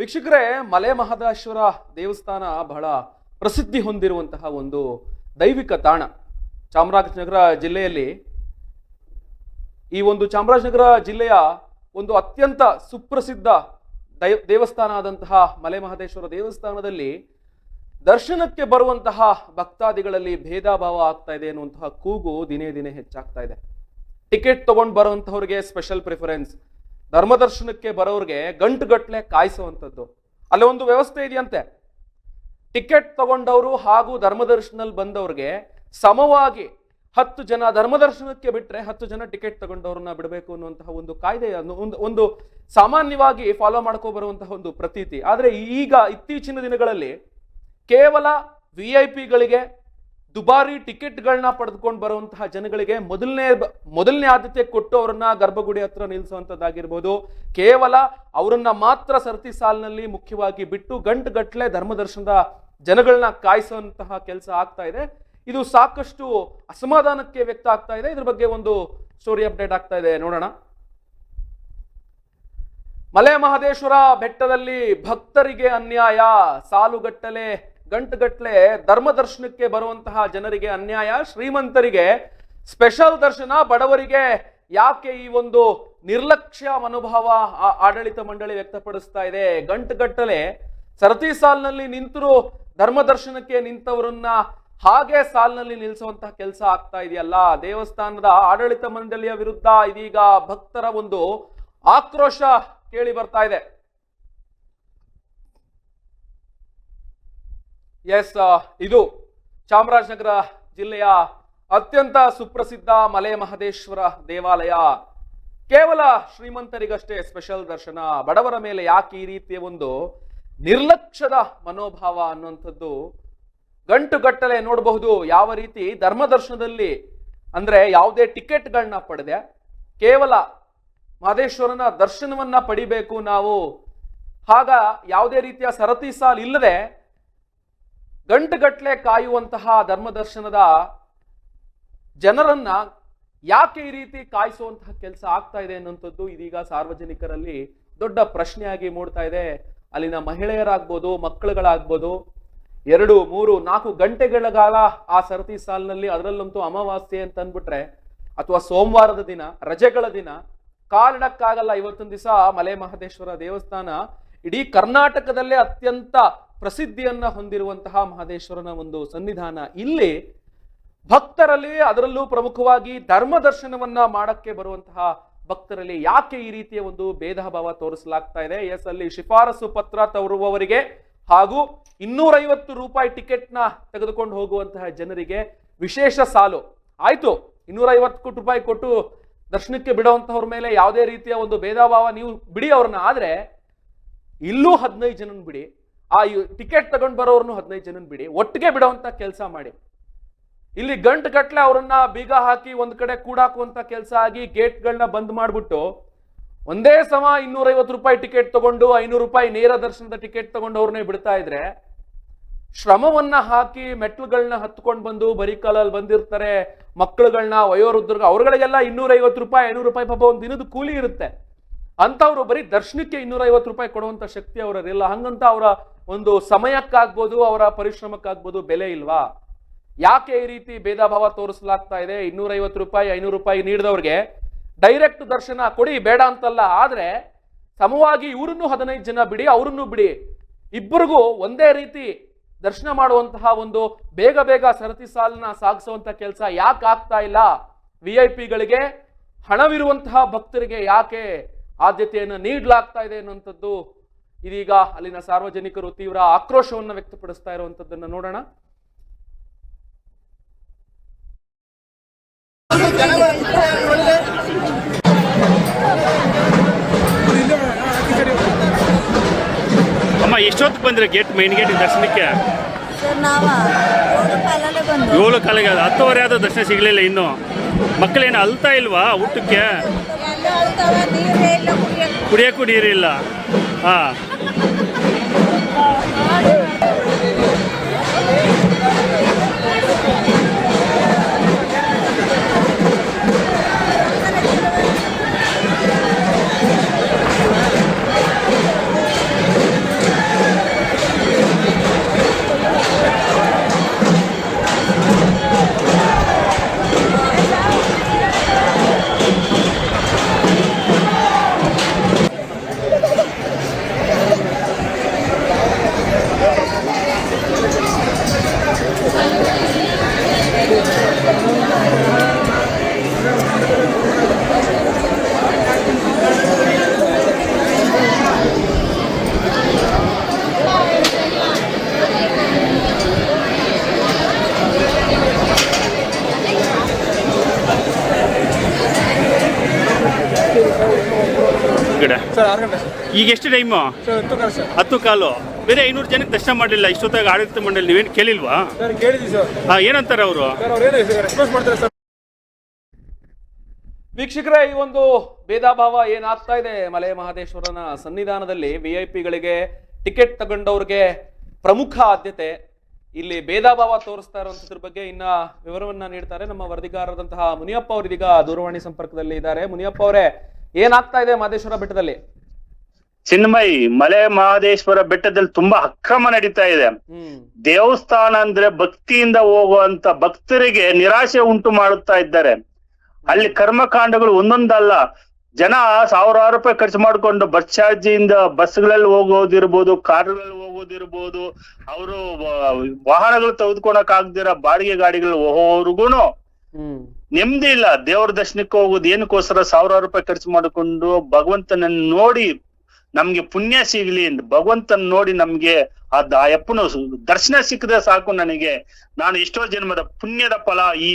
ವೀಕ್ಷಕರೇ, ಮಲೆ ಮಹದೇಶ್ವರ ದೇವಸ್ಥಾನ ಬಹಳ ಪ್ರಸಿದ್ಧಿ ಹೊಂದಿರುವಂತಹ ಒಂದು ದೈವಿಕ ತಾಣ. ಚಾಮರಾಜನಗರ ಜಿಲ್ಲೆಯಲ್ಲಿ ಈ ಒಂದು ಚಾಮರಾಜನಗರ ಜಿಲ್ಲೆಯ ಒಂದು ಅತ್ಯಂತ ಸುಪ್ರಸಿದ್ಧ ದೈ, ದೇವಸ್ಥಾನ ಆದಂತಹ ಮಲೆ ಮಹದೇಶ್ವರ ದೇವಸ್ಥಾನದಲ್ಲಿ ದರ್ಶನಕ್ಕೆ ಬರುವಂತಹ ಭಕ್ತಾದಿಗಳಲ್ಲಿ ಭೇದ ಭಾವ ಆಗ್ತಾ ಇದೆ ಅನ್ನುವಂತಹ ಕೂಗು ದಿನೇ ದಿನೇ ಹೆಚ್ಚಾಗ್ತಾ ಇದೆ. ಟಿಕೆಟ್ ತಗೊಂಡು ಬರುವಂತಹವ್ರಿಗೆ ಸ್ಪೆಷಲ್ ಪ್ರಿಫರೆನ್ಸ್ ಧರ್ಮದರ್ಶನಕ್ಕೆ ಬರೋರಿಗೆ ಗಂಟುಗಟ್ಲೆ ಕಾಯಿಸುವಂಥದ್ದು. ಅಲ್ಲಿ ಒಂದು ವ್ಯವಸ್ಥೆ ಇದೆಯಂತೆ. ಟಿಕೆಟ್ ತಗೊಂಡವರು ಹಾಗೂ ಧರ್ಮದರ್ಶನಲ್ಲಿ ಬಂದವ್ರಿಗೆ ಸಮವಾಗಿ ಹತ್ತು ಜನ ಧರ್ಮದರ್ಶನಕ್ಕೆ ಬಿಟ್ಟರೆ ಹತ್ತು ಜನ ಟಿಕೆಟ್ ತಗೊಂಡವ್ರನ್ನ ಬಿಡಬೇಕು ಅನ್ನುವಂತಹ ಒಂದು ಕಾಯ್ದೆ ಒಂದು ಒಂದು ಸಾಮಾನ್ಯವಾಗಿ ಫಾಲೋ ಮಾಡ್ಕೊ ಬರುವಂತಹ ಒಂದು ಪ್ರತೀತಿ. ಆದರೆ ಈಗ ಇತ್ತೀಚಿನ ದಿನಗಳಲ್ಲಿ ಕೇವಲ ವಿ ಐ ಪಿಗಳಿಗೆ ದುಬಾರಿ ಟಿಕೆಟ್ಗಳನ್ನ ಪಡೆದುಕೊಂಡು ಬರುವಂತಹ ಜನಗಳಿಗೆ ಮೊದಲನೇ ಮೊದಲನೇ ಆದ್ಯತೆ ಕೊಟ್ಟು ಅವರನ್ನ ಗರ್ಭಗುಡಿ ಹತ್ರ ನಿಲ್ಲಿಸುವಂಥದ್ದಾಗಿರ್ಬೋದು ಕೇವಲ ಅವರನ್ನ ಮಾತ್ರ ಸರತಿ ಸಾಲಿನಲ್ಲಿ ಮುಖ್ಯವಾಗಿ ಬಿಟ್ಟು ಗಂಟು ಗಟ್ಟಲೆ ಧರ್ಮದರ್ಶನದ ಜನಗಳನ್ನ ಕಾಯಿಸುವಂತಹ ಕೆಲಸ ಆಗ್ತಾ ಇದೆ. ಇದು ಸಾಕಷ್ಟು ಅಸಮಾಧಾನಕ್ಕೆ ವ್ಯಕ್ತ ಆಗ್ತಾ ಇದೆ. ಇದ್ರ ಬಗ್ಗೆ ಒಂದು ಸ್ಟೋರಿ ಅಪ್ಡೇಟ್ ಆಗ್ತಾ ಇದೆ. ನೋಡೋಣ. ಮಲೆ ಮಹದೇಶ್ವರ ಬೆಟ್ಟದಲ್ಲಿ ಭಕ್ತರಿಗೆ ಅನ್ಯಾಯ, ಸಾಲುಗಟ್ಟಲೆ ಗಂಟುಗಟ್ಟಲೆ ಧರ್ಮ ದರ್ಶನಕ್ಕೆ ಬರುವಂತಹ ಜನರಿಗೆ ಅನ್ಯಾಯ, ಶ್ರೀಮಂತರಿಗೆ ಸ್ಪೆಷಲ್ ದರ್ಶನ, ಬಡವರಿಗೆ ಯಾಕೆ ಈ ಒಂದು ನಿರ್ಲಕ್ಷ್ಯ ಮನೋಭಾವ ಆ- ಆಡಳಿತ ಮಂಡಳಿ ವ್ಯಕ್ತಪಡಿಸ್ತಾ ಇದೆ? ಗಂಟುಗಟ್ಟಲೆ ಸರತಿ ಸಾಲಿನಲ್ಲಿ ನಿಂತರು ಧರ್ಮ ದರ್ಶನಕ್ಕೆ ನಿಂತವರನ್ನ ಹಾಗೆ ಸಾಲಿನಲ್ಲಿ ನಿಲ್ಲಿಸುವಂತಹ ಕೆಲಸ ಆಗ್ತಾ ಇದೆಯಲ್ಲ? ದೇವಸ್ಥಾನದ ಆಡಳಿತ ಮಂಡಳಿಯ ವಿರುದ್ಧ ಇದೀಗ ಭಕ್ತರ ಒಂದು ಆಕ್ರೋಶ ಕೇಳಿ ಬರ್ತಾ ಇದೆ. ಎಸ್ ಇದು ಚಾಮರಾಜನಗರ ಜಿಲ್ಲೆಯ ಅತ್ಯಂತ ಸುಪ್ರಸಿದ್ಧ ಮಲೆ ಮಹದೇಶ್ವರ ದೇವಾಲಯ. ಕೇವಲ ಶ್ರೀಮಂತರಿಗಷ್ಟೇ ಸ್ಪೆಷಲ್ ದರ್ಶನ, ಬಡವರ ಮೇಲೆ ಯಾಕೆ ಈ ರೀತಿಯ ಒಂದು ನಿರ್ಲಕ್ಷ್ಯದ ಮನೋಭಾವ ಅನ್ನುವಂಥದ್ದು ಗಂಟುಗಟ್ಟಲೆ ನೋಡಬಹುದು. ಯಾವ ರೀತಿ ಧರ್ಮ ದರ್ಶನದಲ್ಲಿ ಅಂದ್ರೆ ಯಾವುದೇ ಟಿಕೆಟ್ಗಳನ್ನ ಪಡೆದೆ. ಕೇವಲ ಮಹದೇಶ್ವರನ ದರ್ಶನವನ್ನ ಪಡಿಬೇಕು ನಾವು. ಆಗ ಯಾವುದೇ ರೀತಿಯ ಸರತಿ ಸಾಲ್ ಇಲ್ಲದೆ ಗಂಟುಗಟ್ಟಲೆ ಕಾಯುವಂತಹ ಧರ್ಮದರ್ಶನದ ಜನರನ್ನ ಯಾಕೆ ಈ ರೀತಿ ಕಾಯಿಸುವಂತಹ ಕೆಲಸ ಆಗ್ತಾ ಇದೆ ಅನ್ನುವಂಥದ್ದು ಇದೀಗ ಸಾರ್ವಜನಿಕರಲ್ಲಿ ದೊಡ್ಡ ಪ್ರಶ್ನೆಯಾಗಿ ಮೂಡ್ತಾ ಇದೆ. ಅಲ್ಲಿನ ಮಹಿಳೆಯರಾಗ್ಬೋದು, ಮಕ್ಕಳುಗಳಾಗ್ಬೋದು, ಎರಡು, ಮೂರು, ನಾಲ್ಕು ಗಂಟೆಗಳ ಕಾಲ ಆ ಸರತಿ ಸಾಲಿನಲ್ಲಿ ಅದರಲ್ಲಂತೂ ಅಮಾವಾಸ್ಯೆ ಅಂತ ಅಂದ್ಬಿಟ್ರೆ ಅಥವಾ ಸೋಮವಾರದ ದಿನ, ರಜೆಗಳ ದಿನ ಕಾಲಿಡಕ್ಕಾಗಲ್ಲ ಇವತ್ತೊಂದು ದಿವಸ ಮಲೆ ಮಹದೇಶ್ವರ ದೇವಸ್ಥಾನ ಇಡೀ ಕರ್ನಾಟಕದಲ್ಲೇ ಅತ್ಯಂತ ಪ್ರಸಿದ್ಧಿಯನ್ನ ಹೊಂದಿರುವಂತಹ ಮಹದೇಶ್ವರನ ಒಂದು ಸನ್ನಿಧಾನ ಇಲ್ಲಿ ಭಕ್ತರಲ್ಲಿ ಅದರಲ್ಲೂ ಪ್ರಮುಖವಾಗಿ ಧರ್ಮ ದರ್ಶನವನ್ನ ಮಾಡಕ್ಕೆ ಬರುವಂತಹ ಭಕ್ತರಲ್ಲಿ ಯಾಕೆ ಈ ರೀತಿಯ ಒಂದು ಭೇದ ಭಾವ ತೋರಿಸಲಾಗ್ತಾ ಇದೆ? ಎಸ್ ಅಲ್ಲಿ ಶಿಫಾರಸು ಪತ್ರ ತರುವವರಿಗೆ ಹಾಗೂ ಇನ್ನೂರೈವತ್ತು ರೂಪಾಯಿ ಟಿಕೆಟ್ನ ತೆಗೆದುಕೊಂಡು ಹೋಗುವಂತಹ ಜನರಿಗೆ ವಿಶೇಷ ಸಾಲು. ಆಯ್ತು, ಇನ್ನೂರೈವತ್ತು ರೂಪಾಯಿ ಕೊಟ್ಟು ದರ್ಶನಕ್ಕೆ ಬಿಡುವಂತಹವ್ರ ಮೇಲೆ ಯಾವುದೇ ರೀತಿಯ ಒಂದು ಭೇದ ಭಾವ ನೀವು ಬಿಡಿ ಅವ್ರನ್ನ. ಆದ್ರೆ, ಇಲ್ಲೂ ಹದಿನೈದು ಜನನ ಬಿಡಿ. ಆ ಟಿಕೆಟ್ ತಗೊಂಡು ಬರೋರ್ನು ಹದಿನೈದು ಜನ ಬಿಡಿ. ಒಟ್ಟಿಗೆ ಬಿಡುವಂತ ಕೆಲಸ ಮಾಡಿ. ಇಲ್ಲಿ ಗಂಟು ಗಟ್ಟಲೆ ಅವರನ್ನ ಬೀಗ ಹಾಕಿ ಒಂದ್ ಕಡೆ ಕೂಡಾಕುವಂತ ಕೆಲಸ ಆಗಿ ಗೇಟ್ಗಳನ್ನ ಬಂದ್ ಮಾಡ್ಬಿಟ್ಟು ಒಂದೇ ಸಮ ಇನ್ನೂರೈವತ್ತು ರೂಪಾಯಿ ಟಿಕೆಟ್ ತಗೊಂಡು ಐನೂರು ರೂಪಾಯಿ ನೇರ ದರ್ಶನದ ಟಿಕೆಟ್ ತಗೊಂಡು ಅವ್ರನ್ನೇ ಬಿಡ್ತಾ ಇದ್ರೆ ಶ್ರಮವನ್ನ ಹಾಕಿ ಮೆಟ್ಲುಗಳನ್ನ ಹತ್ಕೊಂಡು ಬಂದು ಬರೀ ಕಾಲಲ್ಲಿ ಬಂದಿರ್ತಾರೆ ಮಕ್ಕಳುಗಳನ್ನ ವಯೋವೃದ್ಧರ್ಗ, ಅವ್ರಗಳಿಗೆಲ್ಲ ಇನ್ನೂರೈವತ್ತು ರೂಪಾಯಿ, ಐನೂರು ರೂಪಾಯಿ ಪಾಪ ಒಂದು ದಿನದ ಕೂಲಿ ಇರುತ್ತೆ. ಅಂಥವ್ರು ಬರೀ ದರ್ಶನಕ್ಕೆ ಇನ್ನೂರೈವತ್ತು ರೂಪಾಯಿ ಕೊಡುವಂತ ಶಕ್ತಿ ಅವರಲ್ಲಿಲ್ಲ ಹಂಗಂತ ಅವರ ಒಂದು ಸಮಯಕ್ಕಾಗ್ಬೋದು, ಅವರ ಪರಿಶ್ರಮಕ್ಕಾಗ್ಬೋದು ಬೆಲೆ ಇಲ್ವಾ? ಯಾಕೆ ಈ ರೀತಿ ಭೇದ ಭಾವ ತೋರಿಸಲಾಗ್ತಾ ಇದೆ? ಇನ್ನೂರೈವತ್ತು ರೂಪಾಯಿ, ಐನೂರು ರೂಪಾಯಿ ನೀಡಿದವ್ರಿಗೆ ಡೈರೆಕ್ಟ್ ದರ್ಶನ ಕೊಡಿ, ಬೇಡ ಅಂತಲ್ಲ. ಆದರೆ ಸಮವಾಗಿ ಇವ್ರನ್ನು ಹದಿನೈದು ಜನ ಬಿಡಿ, ಅವ್ರನ್ನು ಬಿಡಿ. ಇಬ್ಬರಿಗೂ ಒಂದೇ ರೀತಿ ದರ್ಶನ ಮಾಡುವಂತಹ ಒಂದು ಬೇಗ ಬೇಗ ಸರತಿ ಸಾಲನ್ನ ಸಾಗಿಸುವಂತ ಕೆಲಸ ಯಾಕೆ ಆಗ್ತಾ ಇಲ್ಲ? ವಿ ಐ ಪಿಗಳಿಗೆ ಹಣವಿರುವಂತಹ ಭಕ್ತರಿಗೆ ಯಾಕೆ ಆದ್ಯತೆಯನ್ನು ನೀಡಲಾಗ್ತಾ ಇದೆ ಅನ್ನುವಂಥದ್ದು ಇದೀಗ ಅಲ್ಲಿನ ಸಾರ್ವಜನಿಕರು ತೀವ್ರ ಆಕ್ರೋಶವನ್ನು ವ್ಯಕ್ತಪಡಿಸ್ತಾ ಇರುವಂತದ್ದನ್ನು ನೋಡೋಣ. ಅಮ್ಮ ಎಷ್ಟೊತ್ತು ಬಂದ್ರೆ ಗೇಟ್ ಮೈನ್ ಗೇಟ್ ದರ್ಶನಕ್ಕೆ? ಸರ್ ನಾವ ಏಳು ಕಾಲಿಗೆ ಹತ್ತುವರೆ ಆದ ದರ್ಶನ ಸಿಗಲಿಲ್ಲ ಇನ್ನು. ಮಕ್ಕಳೇನು ಅಲ್ತಾ ಇಲ್ವಾ ಊಟಕ್ಕೆ? ಕುಡಿಯೋಕ್ಕೂ ನೀರಿಲ್ಲ. ಹಾಂ. ಈಗ ಎಷ್ಟು ಟೈಮು ಸರ್ ಹತ್ತು ಕಾಲ ಹತ್ತು ಕಾಲು. ಬೇರೆ ಐನೂರು ಜನಕ್ಕೆ ದರ್ಶನ ಮಾಡಲಿಲ್ಲ ಇಷ್ಟೊತ್ತಾಗ ಆಡಳಿತ ಮಂಡಳಿ ನೀವೇನು ಕೇಳಿಲ್ವಾ? ಸರ್ ಕೇಳಿದ್ವಿ ಸರ್. ಹಾಂ ಏನಂತಾರೆ ಅವರು? ಸರ್ ಅವ್ರು ಏನು ರೆಸ್ಪಾನ್ಸ್ ಮಾಡ್ತಾರೆ ಸರ್. ವೀಕ್ಷಕರೇ ಈ ಒಂದು ಭೇದ ಭಾವ ಏನಾಗ್ತಾ ಇದೆ? ಮಲೆ ಮಹದೇಶ್ವರನ ಸನ್ನಿಧಾನದಲ್ಲಿ ವಿ ಐ ಪಿಗಳಿಗೆ ಟಿಕೆಟ್ ತಗೊಂಡವ್ರಿಗೆ ಪ್ರಮುಖ ಆದ್ಯತೆ. ಇಲ್ಲಿ ಭೇದ ಭಾವ ತೋರಿಸ್ತಾ ಇರುವಂತದ್ರ ಬಗ್ಗೆ ಇನ್ನ ವಿವರವನ್ನ ನೀಡ್ತಾರೆ ನಮ್ಮ ವರದಿಗಾರರಾದಂತಹ ಮುನಿಯಪ್ಪ ಅವರು ಇದೀಗ ದೂರವಾಣಿ ಸಂಪರ್ಕದಲ್ಲಿ ಇದ್ದಾರೆ. ಮುನಿಯಪ್ಪ ಅವರೇ ಏನಾಗ್ತಾ ಇದೆ ಮಹದೇಶ್ವರ ಬೆಟ್ಟದಲ್ಲಿ? ಚಿನ್ಮಯಿ ಮಲೆ ಮಹದೇಶ್ವರ ಬೆಟ್ಟದಲ್ಲಿ ತುಂಬಾ ಅಕ್ರಮ ನಡೀತಾ ಇದೆ. ದೇವಸ್ಥಾನ ಅಂದ್ರೆ ಭಕ್ತಿಯಿಂದ ಹೋಗುವಂತ ಭಕ್ತರಿಗೆ ನಿರಾಶೆ ಉಂಟು ಮಾಡುತ್ತಾ ಇದ್ದಾರೆ. ಅಲ್ಲಿ ಕರ್ಮಕಾಂಡಗಳು ಒಂದೊಂದಲ್ಲ ಜನ ಸಾವಿರಾರು ರೂಪಾಯಿ ಖರ್ಚು ಮಾಡಿಕೊಂಡು ಬಸ್ ಚಾರ್ಜಿಂದ ಬಸ್ಗಳಲ್ಲಿ ಹೋಗೋದಿರ್ಬೋದು ಕಾರ್ಗಳಲ್ಲಿ ಹೋಗೋದಿರ್ಬೋದು ಅವರು ವಾಹನಗಳು ತೆಗೆದುಕೊಳಕ್ ಆಗದಿರ ಬಾಡಿಗೆ ಗಾಡಿಗಳು ಹೋಗೋರ್ಗುನು ನೆಮ್ಮದಿ ಇಲ್ಲ. ದೇವ್ರ ದರ್ಶನಕ್ಕೆ ಹೋಗೋದು ಏನಕ್ಕೋಸ್ಕರ ಸಾವಿರಾರು ರೂಪಾಯಿ ಖರ್ಚು ಮಾಡಿಕೊಂಡು ಭಗವಂತನನ್ನ ನೋಡಿ ನಮ್ಗೆ ಪುಣ್ಯ ಸಿಗ್ಲಿ ಭಗವಂತನ ನೋಡಿ ನಮ್ಗೆ ಆ ಅಪ್ಪನ ದರ್ಶನ ಸಿಕ್ಕದೆ ಸಾಕು ನನಗೆ. ನಾನು ಎಷ್ಟೋ ಜನ್ಮದ ಪುಣ್ಯದ ಫಲ ಈ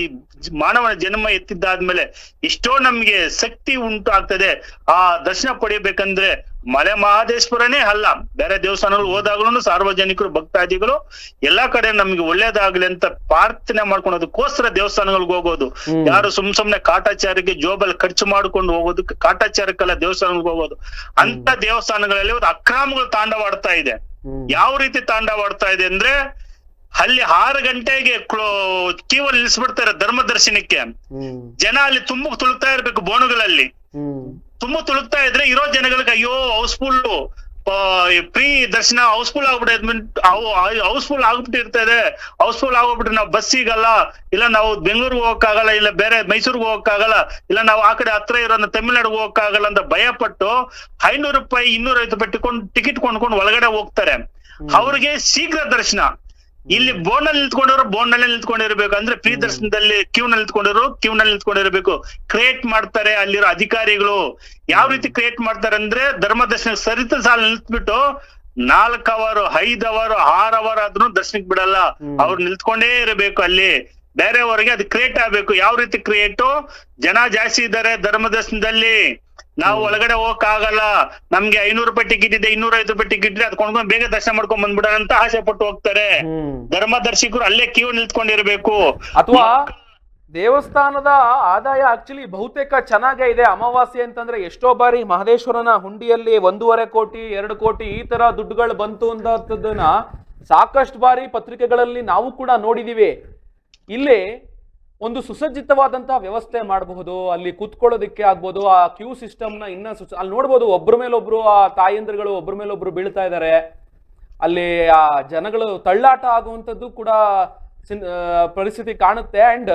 ಮಾನವನ ಜನ್ಮ ಎತ್ತಿದ್ದಾದ್ಮೇಲೆ ಎಷ್ಟೋ ನಮ್ಗೆ ಶಕ್ತಿ ಉಂಟು ಆಗ್ತದೆ ಆ ದರ್ಶನ ಪಡಿಬೇಕಂದ್ರೆ ಮಲೆ ಮಹದೇಶ್ವರನೇ ಅಲ್ಲ. ಬೇರೆ ದೇವಸ್ಥಾನಗಳು ಹೋದಾಗ್ಲೂ ಸಾರ್ವಜನಿಕರು ಭಕ್ತಾದಿಗಳು ಎಲ್ಲಾ ಕಡೆ ನಮ್ಗೆ ಒಳ್ಳೇದಾಗ್ಲಿ ಅಂತ ಪ್ರಾರ್ಥನೆ ಮಾಡ್ಕೊಳೋದಕ್ಕೋಸ್ಕರ ದೇವಸ್ಥಾನಗಳಿಗೆ ಹೋಗೋದು. ಯಾರು ಸುಮ್ ಸುಮ್ನೆ ಕಾಟಾಚಾರಕ್ಕೆ ಜೋಬಲ್ಲಿ ಖರ್ಚು ಮಾಡ್ಕೊಂಡು ಹೋಗೋದಕ್ಕೆ ಕಾಟಾಚಾರಕ್ಕೆಲ್ಲ ದೇವಸ್ಥಾನಗಳಿಗೆ ಹೋಗೋದು. ಅಂತ ದೇವಸ್ಥಾನಗಳಲ್ಲಿ ಒಂದು ಅಕ್ರಮಗಳು ತಾಂಡವಾಡ್ತಾ ಇದೆ. ಯಾವ ರೀತಿ ತಾಂಡವಾಡ್ತಾ ಇದೆ ಅಂದ್ರೆ ಅಲ್ಲಿ ಆರು ಗಂಟೆಗೆ ಕ್ಯೂ ಅಲ್ಲಿ ನಿಲ್ಸ್ಬಿಡ್ತಾರೆ ಧರ್ಮ ದರ್ಶನಕ್ಕೆ ಜನ ಅಲ್ಲಿ ತುಂಬ ತುಳುಕ್ತಾ ಇರ್ಬೇಕು ಬೋನುಗಳಲ್ಲಿ. ಹ್ಮ್ ತುಂಬ ತುಳುಕ್ತಾ ಇದ್ರೆ ಇರೋ ಜನಗಳಿಗೆ ಅಯ್ಯೋ ಹೌಸ್ಫುಲ್ ಪ್ರೀ ದರ್ಶನ ಹೌಸ್ಫುಲ್ ಆಗ್ಬಿಟ್ಟು ಹೌಸ್ಫುಲ್ ಆಗ್ಬಿಟ್ಟಿರ್ತದೆ ಇದೆ. ಹೌಸ್ಫುಲ್ ಆಗೋಗ್ಬಿಟ್ರೆ ನಾವು ಬಸ್ ಸಿಗಲ್ಲ ಇಲ್ಲ ನಾವು ಬೆಂಗಳೂರಿಗೆ ಹೋಗಕ್ಕಾಗಲ್ಲ ಇಲ್ಲ ಬೇರೆ ಮೈಸೂರಿಗೆ ಹೋಗಕ್ಕಾಗಲ್ಲ ಇಲ್ಲ ನಾವು ಆ ಕಡೆ ಹತ್ರ ಇರೋ ತಮಿಳ್ನಾಡಿಗೆ ಹೋಗಕ್ಕಾಗಲ್ಲ ಅಂತ ಭಯ ಪಟ್ಟು ಐನೂರು ರೂಪಾಯಿ ಇನ್ನೂರ ಐವತ್ತು ರೂಪಾಯಿ ಟಿಕೊಂಡು ಟಿಕೆಟ್ ಕೊಂಡ್ಕೊಂಡು ಒಳಗಡೆ ಹೋಗ್ತಾರೆ. ಅವ್ರಿಗೆ ಶೀಘ್ರ ದರ್ಶನ. ಇಲ್ಲಿ ಬೋನ್ನಲ್ಲಿ ನಿಂತ್ಕೊಂಡಿರೋ ಬೋನ್ನಲ್ಲಿ ನಿಂತ್ಕೊಂಡಿರ್ಬೇಕು ಅಂದ್ರೆ ಪ್ರೀ ದರ್ಶನದಲ್ಲಿ ಕ್ಯೂ ನಲ್ಲಿ ನಿಂತ್ಕೊಂಡಿರೋ ಕ್ಯೂ ನಲ್ಲಿ ನಿಂತ್ಕೊಂಡಿರ್ಬೇಕು. ಕ್ರಿಯೇಟ್ ಮಾಡ್ತಾರೆ ಅಲ್ಲಿರೋ ಅಧಿಕಾರಿಗಳು. ಯಾವ ರೀತಿ ಕ್ರಿಯೇಟ್ ಮಾಡ್ತಾರೆ ಅಂದ್ರೆ ಧರ್ಮ ದರ್ಶನ ಸರಿತ ಸಾಲ ನಿಂತ್ಬಿಟ್ಟು ನಾಲ್ಕು ಅವರ್ ಐದ್ ಅವರ್ ಆರ್ ಅವರ್ ಆದ್ರೂ ದರ್ಶನಕ್ ಬಿಡಲ್ಲ. ಅವ್ರು ನಿಂತ್ಕೊಂಡೇ ಇರಬೇಕು ಅಲ್ಲಿ. ಬೇರೆಯವರಿಗೆ ಅದು ಕ್ರಿಯೇಟ್ ಆಗ್ಬೇಕು. ಯಾವ ರೀತಿ ಕ್ರಿಯೇಟು ಜನ ಜಾಸ್ತಿ ಇದ್ದಾರೆ ಧರ್ಮ ದರ್ಶನದಲ್ಲಿ ನಾವು ಒಳಗಡೆ ಹೋಗಕ್ ಆಗಲ್ಲ ನಮ್ಗೆ ಐನೂರು ರೂಪಾಯಿ ಟಿಕೆಟ್ ಇದೆ ಇನ್ನೂರ ಐದು ರೂಪಾಯಿ ಟಿಕೆಟ್ ಇದೆ ಅದ್ ಕೊಂಡ್ಕೊಂಡು ಬೇಗ ದರ್ಶನ ಮಾಡ್ಕೊಂಡ್ ಬಂದ್ಬಿಡೋಣ ಅಂತ ಆಸೆ ಪಟ್ಟು ಹೋಗ್ತಾರೆ. ಧರ್ಮದರ್ಶಿಗಳು ಧರ್ಮದರ್ಶಿಕರು ಅಲ್ಲೇ ಕ್ಯೂ ನಿಲ್ತ್ಕೊಂಡಿರ್ಬೇಕು ಅಥವಾ ದೇವಸ್ಥಾನದ ಆದಾಯ ಆಕ್ಚುಲಿ ಬಹುತೇಕ ಚೆನ್ನಾಗೇ ಇದೆ. ಅಮಾವಾಸ್ಯೆ ಅಂತಂದ್ರೆ ಎಷ್ಟೋ ಬಾರಿ ಮಹದೇಶ್ವರನ ಹುಂಡಿಯಲ್ಲಿ ಒಂದೂವರೆ ಕೋಟಿ ಎರಡು ಕೋಟಿ ಈ ತರ ದುಡ್ಡುಗಳು ಬಂತು ಅಂತದನ್ನ ಸಾಕಷ್ಟು ಬಾರಿ ಪತ್ರಿಕೆಗಳಲ್ಲಿ ನಾವು ಕೂಡ ನೋಡಿದೀವಿ. ಇಲ್ಲಿ ಒಂದು ಸುಸಜ್ಜಿತವಾದಂತಹ ವ್ಯವಸ್ಥೆ ಮಾಡಬಹುದು, ಅಲ್ಲಿ ಕೂತ್ಕೊಳ್ಳೋದಕ್ಕೆ ಆಗ್ಬೋದು, ಆ ಕ್ಯೂ ಸಿಸ್ಟಮ್ನ ಇನ್ನ ಸುಸ, ಅಲ್ಲಿ ನೋಡ್ಬೋದು ಒಬ್ಬರ ಮೇಲೊಬ್ರು, ಆ ತಾಯಂದ್ರಗಳು ಒಬ್ಬರ ಮೇಲೊಬ್ರು ಬೀಳ್ತಾ ಇದ್ದಾರೆ ಅಲ್ಲಿ ಆ ಜನಗಳು ತಳ್ಳಾಟ ಆಗುವಂಥದ್ದು ಕೂಡ ಪರಿಸ್ಥಿತಿ ಕಾಣುತ್ತೆ. ಅಂಡ್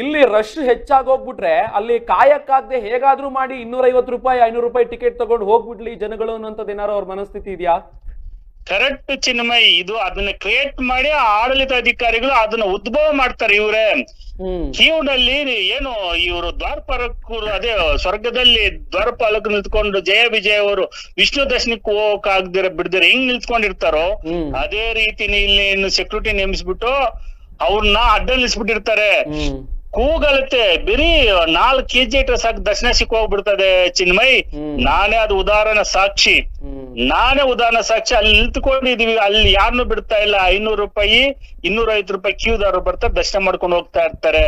ಇಲ್ಲಿ ರಶ್ ಹೆಚ್ಚಾಗೋಗ್ಬಿಟ್ರೆ, ಅಲ್ಲಿ ಕಾಯಕ್ಕಾಗದೆ ಹೇಗಾದ್ರೂ ಮಾಡಿ ಇನ್ನೂರೈವತ್ತು ರೂಪಾಯಿ, ಐನೂರು ರೂಪಾಯಿ ಟಿಕೆಟ್ ತಗೊಂಡು ಹೋಗ್ಬಿಡ್ಲಿ ಜನಗಳು ಅನ್ನೋಂಥದ್ದು ಏನಾರು ಅವ್ರ ಮನಸ್ಥಿತಿ ಇದೆಯಾ? ಕರೆಕ್ಟ್ ಚಿನ್ಮಯ್ ಇದು ಅದನ್ನ ಕ್ರಿಯೇಟ್ ಮಾಡಿ ಆಡಳಿತ ಅಧಿಕಾರಿಗಳು ಅದನ್ನ ಉದ್ಭವ ಮಾಡ್ತಾರೆ ಇವ್ರೆ. ಜೀವನಲ್ಲಿ ನಲ್ಲಿ ಏನು ಇವರು ದ್ವಾರಪಾಲಕರು ಅದೇ ಸ್ವರ್ಗದಲ್ಲಿ ದ್ವಾರಪಾಲಕ ನಿಂತ್ಕೊಂಡು ಜಯ ವಿಜಯ ಅವರು ವಿಷ್ಣು ದರ್ಶನಕ್ಕೆ ಹೋಗಕ್ ಆಗ್ದಿರ ಬಿಡ್ದಿರ ಹೆಂಗ್ ನಿಂತ್ಕೊಂಡಿರ್ತಾರೋ ಅದೇ ರೀತಿ ಇಲ್ಲಿ ಏನು ಸೆಕ್ಯೂರಿಟಿ ನೇಮಿಸ್ಬಿಟ್ಟು ಅವ್ರನ್ನ ಅಡ್ಡ ನಿಲ್ಸ್ಬಿಟ್ಟಿರ್ತಾರೆ ಕೂಗಲತ್ತೆ. ಬಿರಿ ನಾಲ್ಕು ಕೆಜಿ ಇಟ್ರೆ ಸಾಕು ದರ್ಶನ ಸಿಕ್ಕ ಹೋಗ್ಬಿಡ್ತದೆ ಚಿನ್ಮಯ್. ನಾನೇ ಅದು ಉದಾಹರಣೆ ಸಾಕ್ಷಿ. ನಾನೇ ಉದಾಹರಣೆ ಸಾಕ್ಷಿ. ಅಲ್ಲಿ ನಿಂತ್ಕೊಂಡಿದೀವಿ. ಅಲ್ಲಿ ಯಾರನ್ನು ಬಿಡ್ತಾ ಇಲ್ಲ. ಐನೂರು ರೂಪಾಯಿ ಇನ್ನೂರ ಐವತ್ತು ರೂಪಾಯಿ ಕ್ಯೂದಾರರು ಬರ್ತಾರೆ ದರ್ಶನ ಮಾಡ್ಕೊಂಡು ಹೋಗ್ತಾ ಇರ್ತಾರೆ.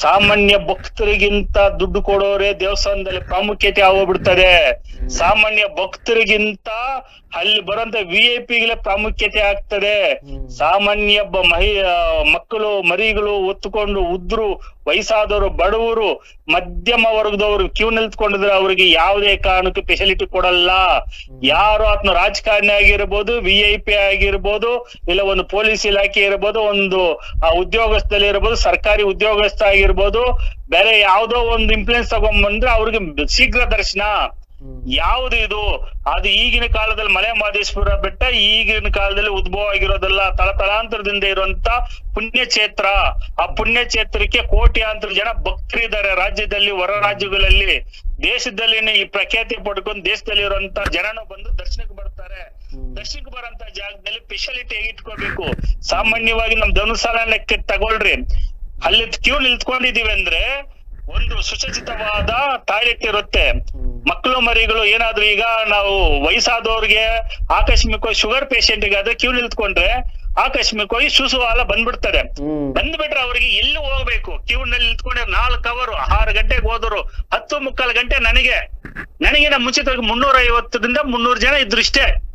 ಸಾಮಾನ್ಯ ಭಕ್ತರಿಗಿಂತ ದುಡ್ಡು ಕೊಡೋರೆ ದೇವಸ್ಥಾನದಲ್ಲಿ ಪ್ರಾಮುಖ್ಯತೆ ಆಗೋಗ್ಬಿಡ್ತದೆ. ಸಾಮಾನ್ಯ ಭಕ್ತರಿಗಿಂತ ಅಲ್ಲಿ ಬರೋಂತ ವಿ ಐ ಪಿಗಳೇ ಪ್ರಾಮುಖ್ಯತೆ ಆಗ್ತದೆ. ಸಾಮಾನ್ಯ ಬ ಮಹಿ ಮಕ್ಕಳು ಮರಿಗಳು ಒತ್ತುಕೊಂಡು ಉದ್ರು ವಯಸ್ಸಾದವರು ಬಡವರು ಮಧ್ಯಮ ವರ್ಗದವರು ಕ್ಯೂ ನಿಲ್ತ್ಕೊಂಡಿದ್ರೆ ಅವರಿಗೆ ಯಾವುದೇ ಕಾರಣಕ್ಕೂ ಫೆಸಿಲಿಟಿ ಕೊಡಲ್ಲ. ಯಾರು ಆತ್ನ ರಾಜಕಾರಣಿ ಆಗಿರ್ಬೋದು ವಿ ಐ ಪಿ ಆಗಿರ್ಬೋದು ಇಲ್ಲ ಒಂದು ಪೊಲೀಸ್ ಇಲಾಖೆ ಇರ್ಬೋದು ಒಂದು ಆ, ಉದ್ಯೋಗಸ್ಥದಲ್ಲಿ ಇರ್ಬೋದು ಸರ್ಕಾರಿ ಉದ್ಯೋಗಸ್ಥ ಆಗಿರ್ಬೋದು ಬೇರೆ ಯಾವ್ದೋ ಒಂದು ಇನ್ಫ್ಲೂಯೆನ್ಸ್ ತಗೊಂಡ್ಬಂದ್ರೆ ಅವ್ರಿಗೆ ಶೀಘ್ರ ದರ್ಶನ. ಯಾವ್ದು ಇದು? ಅದು ಈಗಿನ ಕಾಲದಲ್ಲಿ ಮಲೆ ಮಹದೇಶ್ವರ ಬೆಟ್ಟ ಈಗಿನ ಕಾಲದಲ್ಲಿ ಉದ್ಭವ ಆಗಿರೋದಲ್ಲ ತಳತಳಾಂತರದಿಂದ ಇರುವಂತ ಪುಣ್ಯಕ್ಷೇತ್ರ. ಆ ಪುಣ್ಯ ಕ್ಷೇತ್ರಕ್ಕೆ ಕೋಟ್ಯಾಂತರ ಜನ ಭಕ್ತರಿದ್ದಾರೆ ರಾಜ್ಯದಲ್ಲಿ ಹೊರ ರಾಜ್ಯಗಳಲ್ಲಿ ದೇಶದಲ್ಲಿ ಈ ಪ್ರಖ್ಯಾತಿ ಪಡ್ಕೊಂಡು ದೇಶದಲ್ಲಿ ಇರುವಂತ ಜನನು ಬಂದು ದರ್ಶನಕ್ಕೆ ಬರ್ತಾರೆ. ದರ್ಶನಕ್ಕೆ ಬರಂತ ಜಾಗದಲ್ಲಿ ಸ್ಪೆಷಾಲಿಟಿ ಇಟ್ಕೋಬೇಕು. ಸಾಮಾನ್ಯವಾಗಿ ನಮ್ ಧನುಸಾಲ ಲೆಕ್ಕ ತಗೊಳ್ರಿ. ಅಲ್ಲಿ ಕ್ಯೂ ನಿಲ್ತ್ಕೊಂಡಿದೀವಿ ಅಂದ್ರೆ ಒಂದು ಸುಸಜ್ಜಿತವಾದ ಟಾಯ್ಲೆಟ್ ಇರುತ್ತೆ. ಮಕ್ಕಳು ಮರಿಗಳು ಏನಾದ್ರು ಈಗ ನಾವು ವಯಸ್ಸಾದವ್ರಿಗೆ ಆಕಸ್ಮಿಕವಾಗಿ ಶುಗರ್ ಪೇಷಂಟ್ಗೆ ಆದ್ರೆ ಕ್ಯೂ ನಿಲ್ತ್ಕೊಂಡ್ರೆ ಆಕಸ್ಮಿಕವಾಗಿ ಸುಸುವಾಲ ಬಂದ್ಬಿಡ್ತಾರೆ. ಬಂದ್ಬಿಟ್ರೆ ಅವ್ರಿಗೆ ಎಲ್ಲಿ ಹೋಗ್ಬೇಕು? ಕ್ಯೂ ನಲ್ಲಿ ನಿಂತ್ಕೊಂಡ್ರೆ ನಾಲ್ಕು ಅವರು ಆರು ಗಂಟೆಗೆ ಹೋದ್ರು. ಹತ್ತು ಮುಕ್ಕಾಲು ಗಂಟೆ ನನಗೆ. ನನಗಿನ ಮುಂಚಿತವಾಗಿ ಮುನ್ನೂರ ಐವತ್ತರಿಂದ ಮುನ್ನೂರು ಜನ ಇದ್ರು ಇಷ್ಟೇ.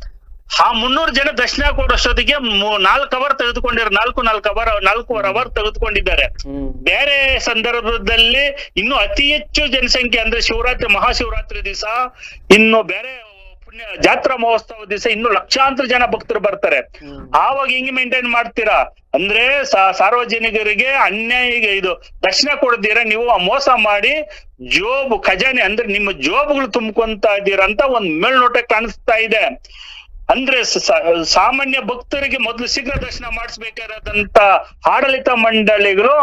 ಆ ಮುನ್ನೂರು ಜನ ದರ್ಶನ ಕೊಡೋಷ್ಟೊತ್ತಿಗೆ ನಾಲ್ಕು ಅವರ್ ತೆಗೆದುಕೊಂಡಿರ ನಾಲ್ಕು ನಾಲ್ಕು ಅವರ್ ನಾಲ್ಕೂವರೆ ಅವರ್ ತೆಗೆದುಕೊಂಡಿದ್ದಾರೆ. ಬೇರೆ ಸಂದರ್ಭದಲ್ಲಿ ಇನ್ನು ಅತಿ ಹೆಚ್ಚು ಜನಸಂಖ್ಯೆ ಅಂದ್ರೆ ಶಿವರಾತ್ರಿ ಮಹಾಶಿವರಾತ್ರಿ ದಿವಸ ಇನ್ನು ಬೇರೆ ಪುಣ್ಯ ಜಾತ್ರಾ ಮಹೋತ್ಸವ ದಿವಸ ಇನ್ನು ಲಕ್ಷಾಂತರ ಜನ ಭಕ್ತರು ಬರ್ತಾರೆ. ಆವಾಗ ಹೆಂಗ್ ಮೇಂಟೈನ್ ಮಾಡ್ತೀರಾ? ಅಂದ್ರೆ ಸಾರ್ವಜನಿಕರಿಗೆ ಅನ್ಯಾಯ ಇದು ದರ್ಶನ ಕೊಡದಿರ ನೀವು ಮೋಸ ಮಾಡಿ ಜೋಬ್ ಖಜಾನೆ ಅಂದ್ರೆ ನಿಮ್ಮ ಜೋಬ್ಗಳು ತುಂಬ್ಕೊಂತ ಇದ್ದೀರಾ ಅಂತ ಒಂದ್ ಮೇಲ್ನೋಟ ಕಾಣಿಸ್ತಾ ಇದೆ. ಅಂದ್ರೆ ಸಾಮಾನ್ಯ ಭಕ್ತರಿಗೆ ಮೊದಲು ಶೀಘ್ರ ದರ್ಶನ ಮಾಡಿಸ್ಬೇಕಾದಂತ ಆಡಳಿತ ಮಂಡಳಿಗಳು